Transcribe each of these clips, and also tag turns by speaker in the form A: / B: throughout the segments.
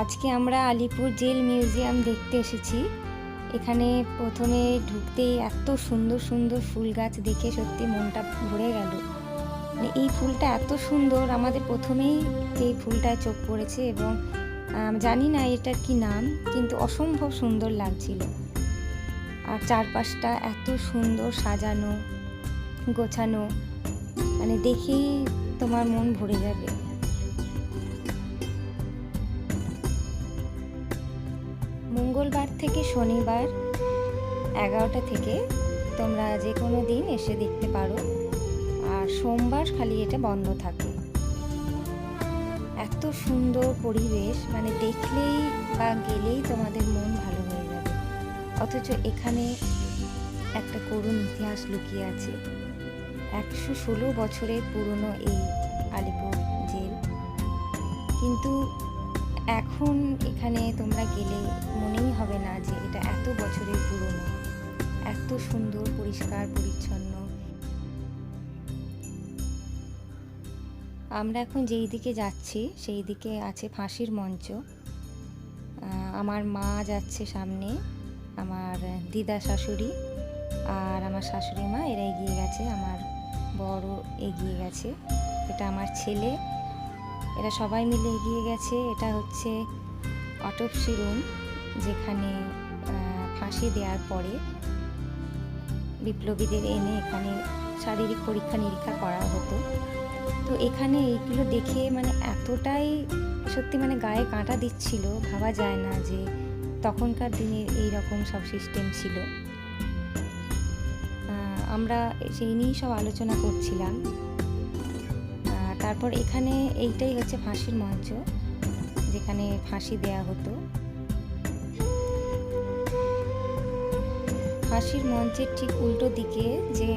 A: আজকে আমরা Alipur jail museum দেখতে এসেছি। এখানে প্রথমে ঢুকতেই এত সুন্দর সুন্দর ফুল গাছ দেখে সত্যি মনটা ভরে গেল। মানে এই ফুলটা এত সুন্দর, আমাদের প্রথমেই এই ফুলটায় চোখ পড়েছে এবং জানি না এটার কি নাম, কিন্তু অসম্ভব সুন্দর লাগছিল। আর চারপাশটা এত সুন্দর সাজানো, গোছানো মানে দেখেই তোমার মন ভরে যাবে। মঙ্গলবার থেকে শনিবার এগারোটা থেকে তোমরা যে কোনো দিন এসে দেখতে পারো। আর সোমবার খালি এটা বন্ধ থাকে। এত সুন্দর পরিবেশ মানে দেখলেই বা গেলেই তোমাদের মন ভালো হয়ে যাবে। অথচ এখানে একটা করুণ ইতিহাস লুকিয়ে আছে। একশো ষোলো বছরের পুরনো এই আলিপুর জেল। কিন্তু এখন এখানে তোমরা গেলে মনেই হবে না যে এটা এত বছরের পুরনো। এত সুন্দর, পরিষ্কার, পরিচ্ছন্ন। আমরা এখন যেই দিকে যাচ্ছি, সেই দিকে আছে ফাঁসির মঞ্চ। আমার মা যাচ্ছে সামনে, আমার দিদা শাশুড়ি আর আমার শাশুড়ি মা, এরা এগিয়ে গেছে, আমার বড় এগিয়ে গেছে। এটা আমার ছেলে এরা সবাই মিলে এগিয়ে গেছে। এটা হচ্ছে অটপসি রুম যেখানে ফাঁসি দেওয়ার পরে বিপ্লবীদের এনে এখানে শারীরিক পরীক্ষা নিরীক্ষা করা হতো। তো এখানে এইগুলো দেখে মানে এতটাই সত্যি মানে গায়ে কাঁটা দিচ্ছিল, ভাবা যায় না যে তখনকার দিনে এই রকম সব সিস্টেম ছিল। আমরা সেই নিয়েই সব আলোচনা করছিলাম। তারপর এখানে এইটাই হচ্ছে ফাঁসির মঞ্চ, যেখানে ফাঁসি দেয়া হতো। ফাঁসির মঞ্চের ঠিক উল্টো দিকে যে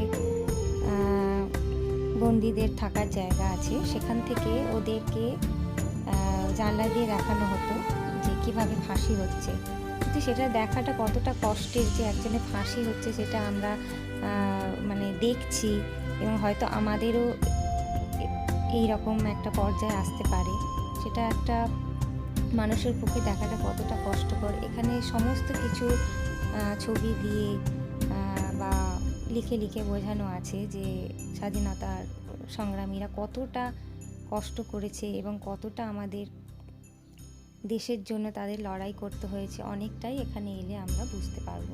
A: বন্দীদের থাকার জায়গা আছে, সেখান থেকে ওদেরকে জানলা দিয়ে দেখানো হতো যে কীভাবে ফাঁসি হচ্ছে। কিন্তু সেটা দেখাটা কতটা কষ্টের যে একজনে ফাঁসি হচ্ছে, সেটা আমরা মানে দেখছি এবং হয়তো আমাদেরও এই রকম একটা পর্যায়ে আসতে পারে। সেটা একটা মানুষের পক্ষে দেখাটা কতটা কষ্টকর। এখানে সমস্ত কিছু ছবি দিয়ে বা লিখে লিখে বোঝানো আছে যে স্বাধীনতার সংগ্রামীরা কতটা কষ্ট করেছে এবং কতটা আমাদের দেশের জন্য তাদের লড়াই করতে হয়েছে। অনেকটাই এখানে এলে আমরা বুঝতে পারব।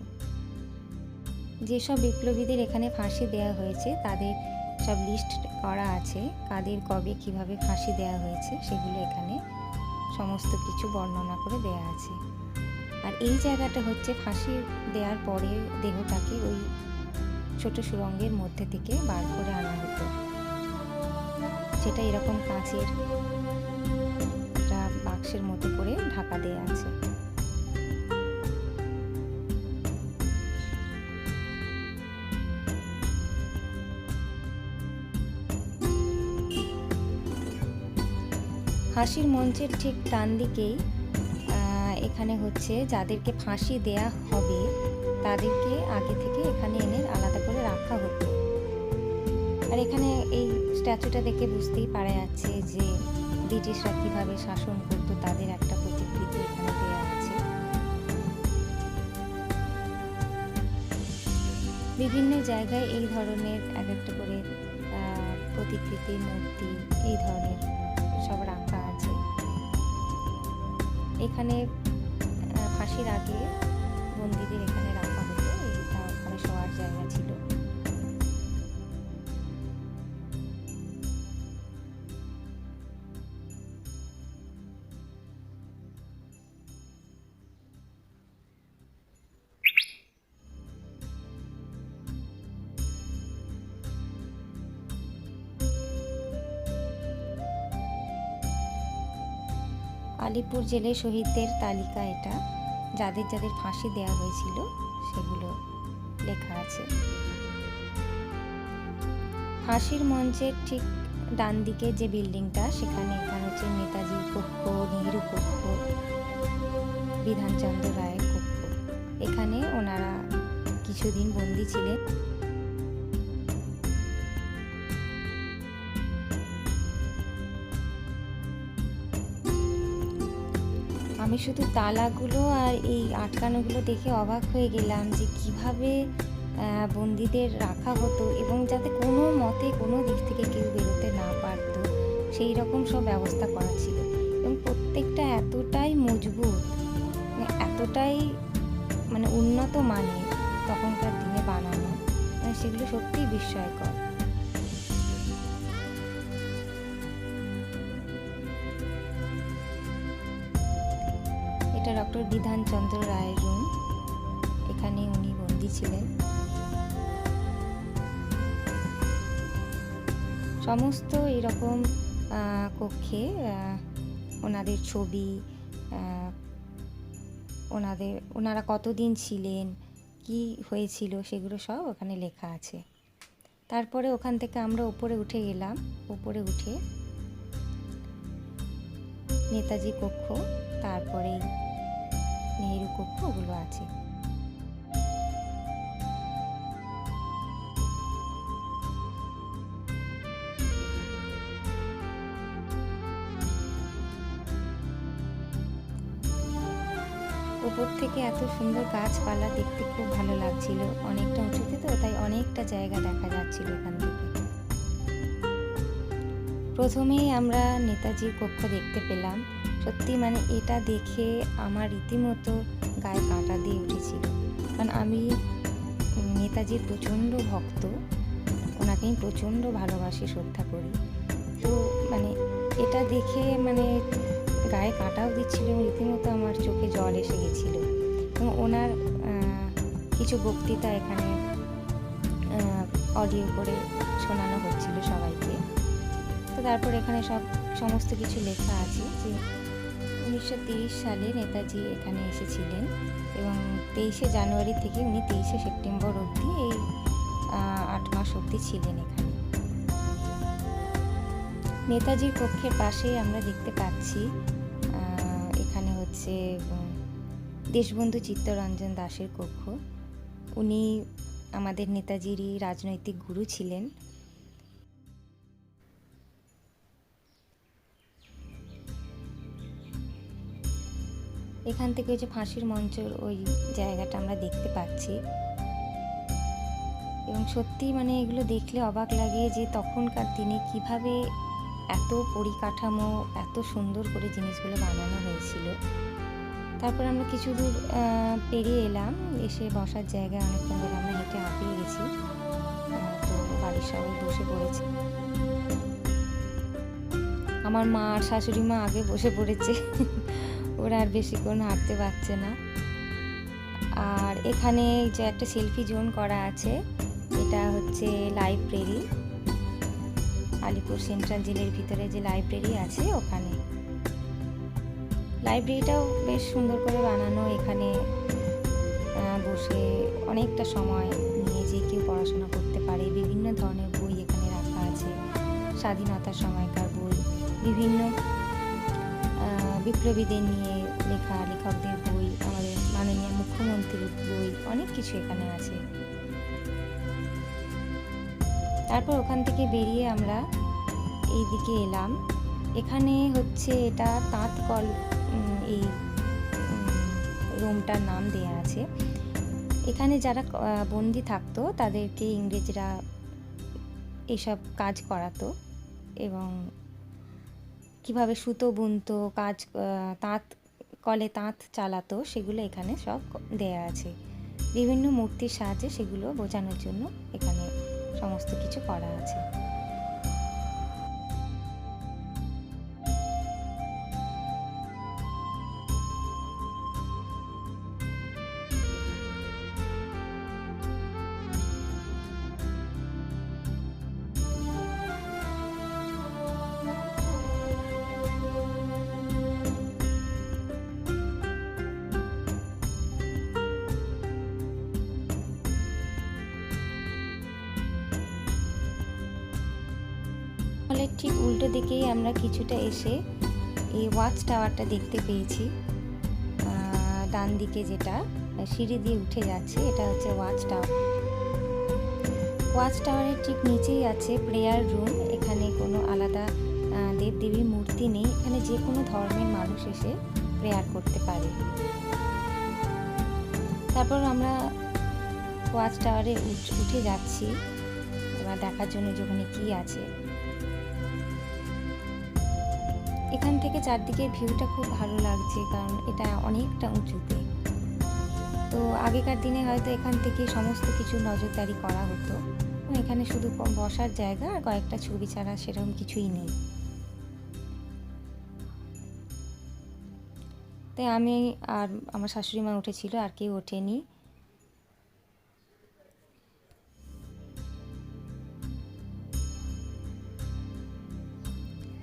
A: যেসব বিপ্লবীদের এখানে ফাঁসি দেওয়া হয়েছে, তাদের সব লিস্ট করা আছে, কাদের কবে কীভাবে ফাঁসি দেওয়া হয়েছে সেগুলো এখানে সমস্ত কিছু বর্ণনা করে দেয়া আছে। আর এই জায়গাটা হচ্ছে ফাঁসি দেওয়ার পরে দেহটাকে ওই ছোট সুরঙ্গের মধ্যে থেকে বার করে আনা হতো। সেটা এরকম কাঁচের বাক্সের মতো করে ঢাকা দেয়া আছে। ফাঁসির মঞ্চের ঠিক ডান দিকেই এখানে হচ্ছে যাদেরকে ফাঁসি দেয়া হবে, তাদেরকে আগে থেকে এখানে এনে আলাদা করে রাখা হতো। আর এখানে এই স্ট্যাচুটা দেখে বুঝতেই পারা যাচ্ছে যে ব্রিটিশরা কীভাবে শাসন করতো, তাদের একটা প্রতিকৃতি এখানে দেওয়া আছে। বিভিন্ন জায়গায় এই ধরনের এক একটা করে প্রতিকৃতি, মূর্তি, এই ধরনের সব রাখা আছে। এখানে ফাঁসির আগে মন্দিরের এখানে রাখা আলিপুর জেলে শহীদদের তালিকা এটা, যাদের যাদের ফাঁসি দেওয়া হয়েছিল, সেগুলো লেখা আছে। ফাঁসির মঞ্চের ঠিক ডান দিকে যে বিল্ডিংটা, সেখানে এখানে হচ্ছে নেতাজি কক্ষ নেহেরু কক্ষ বিধানচন্দ্র রায়ের কক্ষ এখানে ওনারা কিছুদিন বন্দি ছিলেন। আমি শুধু তালাগুলো আর এই আটকানোগুলো দেখে অবাক হয়ে গেলাম যে কীভাবে বন্দিদের রাখা হতো এবং যাতে কোনো মতে কোনো দিক থেকে কেউ বেরোতে না পারতো। সেই রকম সব ব্যবস্থা করা ছিল। এবং প্রত্যেকটা এতটাই মজবুত মানে এতটাই মানে উন্নত মানের তখনকার দিনে বানানো মানে সেগুলো সত্যিই বিস্ময়কর। এটা ডক্টর বিধানচন্দ্র রায়ের রুম এখানে উনি বন্দি ছিলেন। সমস্ত এরকম কক্ষে ওনাদের ছবি ওনাদের, ওনারা কতদিন ছিলেন, কি হয়েছিল সেগুলো সব ওখানে লেখা আছে। তারপরে ওখান থেকে আমরা উপরে উঠে গেলাম। উপরে উঠে নেতাজি কক্ষ, তারপরে নেহেরু কক্ষ ওগুলো আছে। উপর থেকে এত সুন্দর গাছপালা দেখতে খুব ভালো লাগছিল। অনেকটা উঁচুতে তো, তাই অনেকটা জায়গা দেখা যাচ্ছিল এখান থেকে। প্রথমেই আমরা নেতাজির কক্ষ দেখতে পেলাম। সত্যি মানে এটা দেখে আমার রীতিমতো গায়ে কাঁটা দিয়ে উঠেছিল। কারণ আমি নেতাজির প্রচণ্ড ভক্ত ওনাকে আমি প্রচণ্ড ভালোবাসি, শ্রদ্ধা করি। তো মানে এটা দেখে মানে গায়ে কাঁটাও দিচ্ছিল রীতিমতো আমার চোখে জল এসে গেছিল। এবং ওনার কিছু বক্তৃতা এখানে অডিও করে শোনানো হচ্ছিল সবাইকে। তো তারপর এখানে সব, সমস্ত কিছু লেখা আছে যে উনিশশো সালে নেতাজি এখানে এসেছিলেন এবং তেইশে জানুয়ারি থেকে উনি তেইশে সেপ্টেম্বর অবধি এই আট মাস অবধি ছিলেন এখানে। নেতাজির কক্ষের পাশেই আমরা দেখতে পাচ্ছি এখানে হচ্ছে দেশবন্ধু চিত্তরঞ্জন দাসের কক্ষ। উনি আমাদের নেতাজিরই রাজনৈতিক গুরু ছিলেন। এখান থেকে ওই যে ফাঁসির মঞ্চর ওই জায়গাটা আমরা দেখতে পাচ্ছি। এবং সত্যি মানে এগুলো দেখলে অবাক লাগে যে তখনকার দিনে কীভাবে এত পরিকাঠামো, এত সুন্দর করে জিনিসগুলো বানানো হয়েছিল। তারপর আমরা কিছু দূর পেরিয়ে এলাম, এসে বসার জায়গায় অনেকক্ষণ ধরে আমরা হেঁটে হাঁপিয়ে গেছি। তো বাড়ির সবাই বসে পড়েছে। আমার মা আর শাশুড়ি মা আগে বসে পড়েছে। ওরা আর বেশিক্ষণ হাঁটতে পারছে না। আর এখানে যে একটা সেলফি জোন করা আছে, এটা হচ্ছে লাইব্রেরি। আলিপুর সেন্ট্রাল জেলের ভিতরে যে লাইব্রেরি আছে ওখানে। লাইব্রেরিটাও বেশ সুন্দর করে বানানো এখানে বসে অনেকটা সময় নিয়ে যে কেউ পড়াশোনা করতে পারে। বিভিন্ন ধরনের বই এখানে রাখা আছে। স্বাধীনতার সময়কার বই, বিভিন্ন বিপ্লবীদের নিয়ে লেখা, লেখকদের বই, আমাদের মাননীয় মুখ্যমন্ত্রীর বই, অনেক কিছু এখানে আছে। তারপর ওখান থেকে বেরিয়ে আমরা এই দিকে এলাম। এখানে হচ্ছে এটা তাঁত কল এই রুমটার নাম দেয়া আছে। এখানে যারা বন্দি থাকতো, তাদেরকে ইংরেজরা এসব কাজ করাতো এবং কীভাবে সুতো বুনতো, কাজ তাঁত, কলে তাঁত চালাতো, সেগুলো এখানে সব দেয়া আছে। বিভিন্ন মূর্তির সাহায্যে সেগুলো বোঝানোর জন্য এখানে সমস্ত কিছু করা আছে। ঠিক উল্টো দিকেই আমরা কিছুটা এসে এই ওয়াচ টাওয়ারটা দেখতে পেয়েছি। ডান দিকে যেটা সিঁড়ি দিয়ে উঠে যাচ্ছে, এটা হচ্ছে ওয়াচ টাওয়ার ওয়াচ টাওয়ারের ঠিক নিচেই আছে প্রেয়ার রুম এখানে কোনো আলাদা দেবদেবীর মূর্তি নেই। এখানে যে কোনো ধর্মের মানুষ এসে প্রেয়ার করতে পারে। তারপর আমরা ওয়াচ টাওয়ারে উঠে যাচ্ছি। এবার দেখার জন্য যে ওখানে কী আছে। এখান থেকে চারদিকের ভিউটা খুব ভালো লাগছে, কারণ এটা অনেকটা উঁচুতে। তো আগেকার দিনে হয়তো এখান থেকে সমস্ত কিছু নজরদারি করা হতো। এখানে শুধু বসার জায়গা আর কয়েকটা ছবি ছাড়া সেরকম কিছুই নেই। তাই আমি আর আমার শাশুড়ি মা উঠেছিল, আর কেউ ওঠেনি।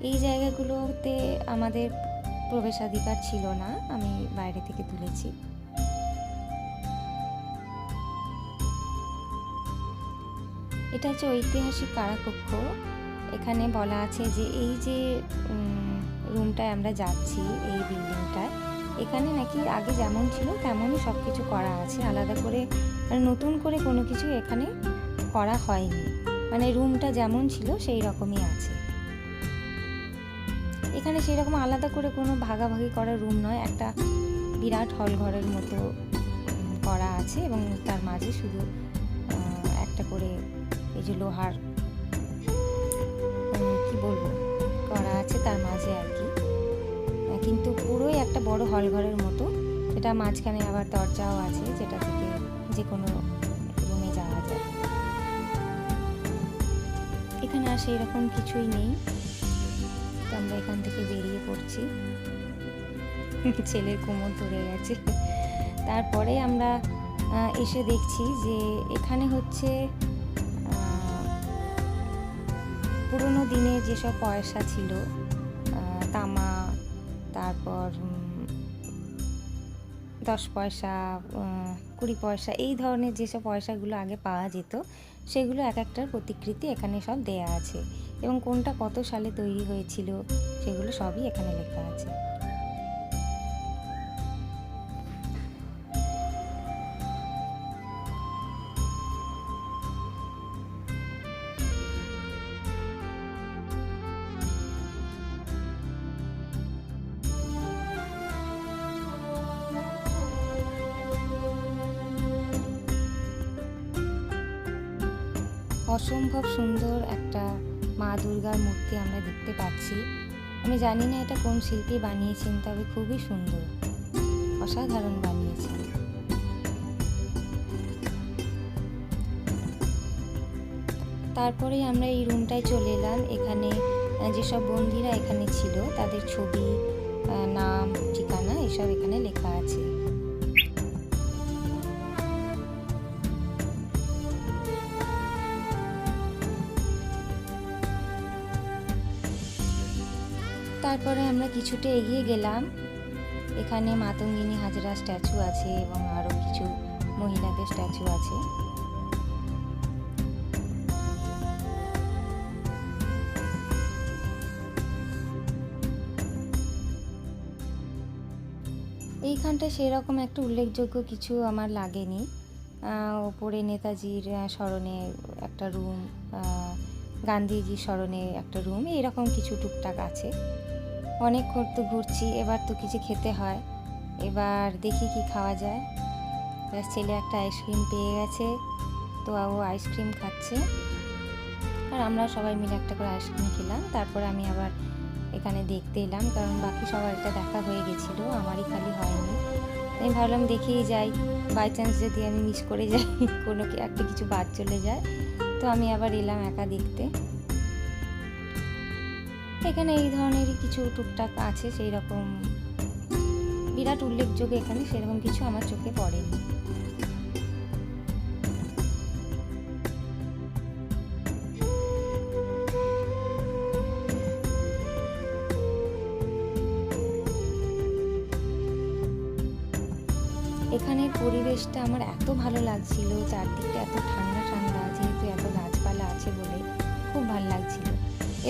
A: এই জায়গাগুলোতে আমাদের প্রবেশাধিকার ছিল না, আমি বাইরে থেকে তুলেছি। এটা হচ্ছে ঐতিহাসিক কারাকক্ষ। এখানে বলা আছে যে এই যে রুমটায় আমরা যাচ্ছি, এই বিল্ডিংটায়, এখানে নাকি আগে যেমন ছিল তেমনই সব কিছু করা আছে। আলাদা করে মানে নতুন করে কোনো কিছু এখানে করা হয়নি। মানে রুমটা যেমন ছিল সেই রকমই আছে। এখানে সেই রকম আলাদা করে কোনো ভাগাভাগি করা রুম নয়। একটা বিরাট হল ঘরের মতো করা আছে এবং তার মাঝে শুধু একটা করে এই যে লোহার কি বলব, করা আছে তার মাঝে আর কি। কিন্তু পুরোই একটা বড় হল ঘরের মতো। সেটা মাঝখানে আবার দরজাও আছে যেটা থেকে যে কোনো রুমে যাওয়া যায়। এখানে আর সেই রকম কিছুই নেই। তো আমরা এখান থেকে বেরিয়ে পড়ছি। ছেলের কোমর ধরে গেছে। তারপরে আমরা এসে দেখছি যে এখানে হচ্ছে পুরোনো দিনে যেসব পয়সা ছিল তামা, তারপর দশ পয়সা কুড়ি পয়সা, এই ধরনের যেসব পয়সাগুলো আগে পাওয়া যেত, সেগুলো এক একটার প্রতিকৃতি এখানে সব দেয়া আছে। এবং কোনটা কত সালে তৈরি হয়েছিল সেগুলো সবই এখানে লেখা আছে। অসম্ভব সুন্দর মূর্তি আমরা দেখতে পাচ্ছি। আমি জানি না এটা কোন শিল্পী বানিয়েছেন, তবে খুবই সুন্দর। অসাধারণ বানিয়েছেন। তারপরেই আমরা এই রুমটায় চলে এলাম। এখানে যেসব বন্দিরা এখানে ছিল, তাদের ছবি নাম, ঠিকানা, এসব এখানে লেখা আছে। তারপরে আমরা কিছুটা এগিয়ে গেলাম। এখানে মাতঙ্গিনী হাজরা স্ট্যাচু আছে এবং আরও কিছু মহিলাদের স্ট্যাচু আছে। এইখানটায় সেরকম একটা উল্লেখযোগ্য কিছু আমার লাগেনি। ওপরে নেতাজির স্মরণে একটা রুম গান্ধীজির স্মরণে একটা রুম, এরকম কিছু টুকটাক আছে। অনেক তো ঘুরছি এবার তো কিছু খেতে হয়। এবার দেখি কি খাওয়া যায়। ছেলে একটা আইসক্রিম পেয়ে গেছে, তো ও আইসক্রিম খাচ্ছে। আর আমরা সবাই মিলে একটা করে আইসক্রিম খেলাম, তারপরে আমি আবার এখানে দেখতে এলাম, কারণ বাকি সবার এটা দেখা হয়ে গেছিল, আমারই খালি হয়নি। আমি ভাবলাম দেখেই যাই বাই চান্স যদি আমি মিস করে যাই, কোনো একটা কিছু বাদ চলে যায়। তো আমি আবার এলাম একা দেখতে। এখানে এই ধরনেরই কিছু টুকটাক আছে সেই রকম বিরাট উল্লেখযোগ্য এখানে, সেরকম কিছু আমার চোখে পড়েনি। এখানের পরিবেশটা আমার এত ভালো লাগছিল, চারদিকটা এত ঠান্ডা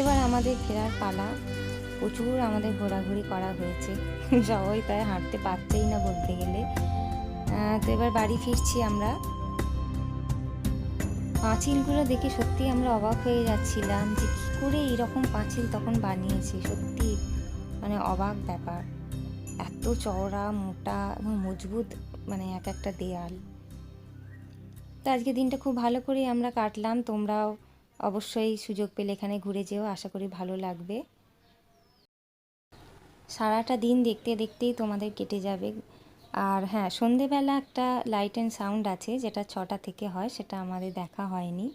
A: এবার আমাদের ফেরার পালা। প্রচুর আমাদের ঘোরাঘুরি করা হয়েছে। সবাই প্রায় হাঁটতে পারছেই না বলতে গেলে। তো এবার বাড়ি ফিরছি আমরা। পাঁচিলগুলো দেখে সত্যি আমরা অবাক হয়ে যাচ্ছিলাম যে কী করে এইরকম পাঁচিল তখন বানিয়েছে। সত্যি মানে অবাক ব্যাপার। এত চওড়া, মোটা এবং মজবুত মানে এক একটা দেয়াল। তো আজকে দিনটা খুব ভালো করে আমরা কাটলাম। তোমরাও অবশ্যই সুযোগ পেলে এখানে ঘুরে যেও, আশা করি ভালো লাগবে। সারাটা দিন দেখতে দেখতেই তোমাদের কেটে যাবে। আর হ্যাঁ সন্ধেবেলা একটা লাইট অ্যান্ড সাউন্ড আছে, যেটা ছটা থেকে হয়, সেটা আমাদের দেখা হয়নি।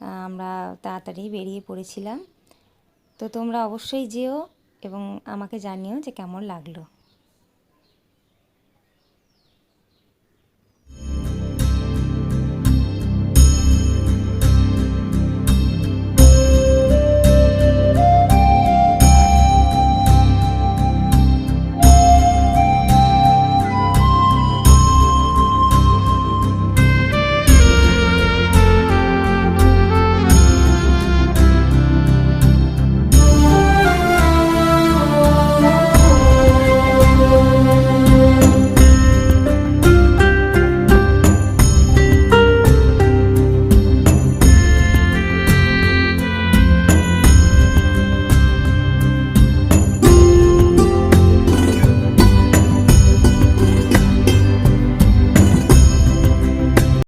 A: আমরা তাড়াতাড়ি বেরিয়ে পড়েছিলাম। তো তোমরা অবশ্যই যেও এবং আমাকে জানিও যে কেমন লাগল।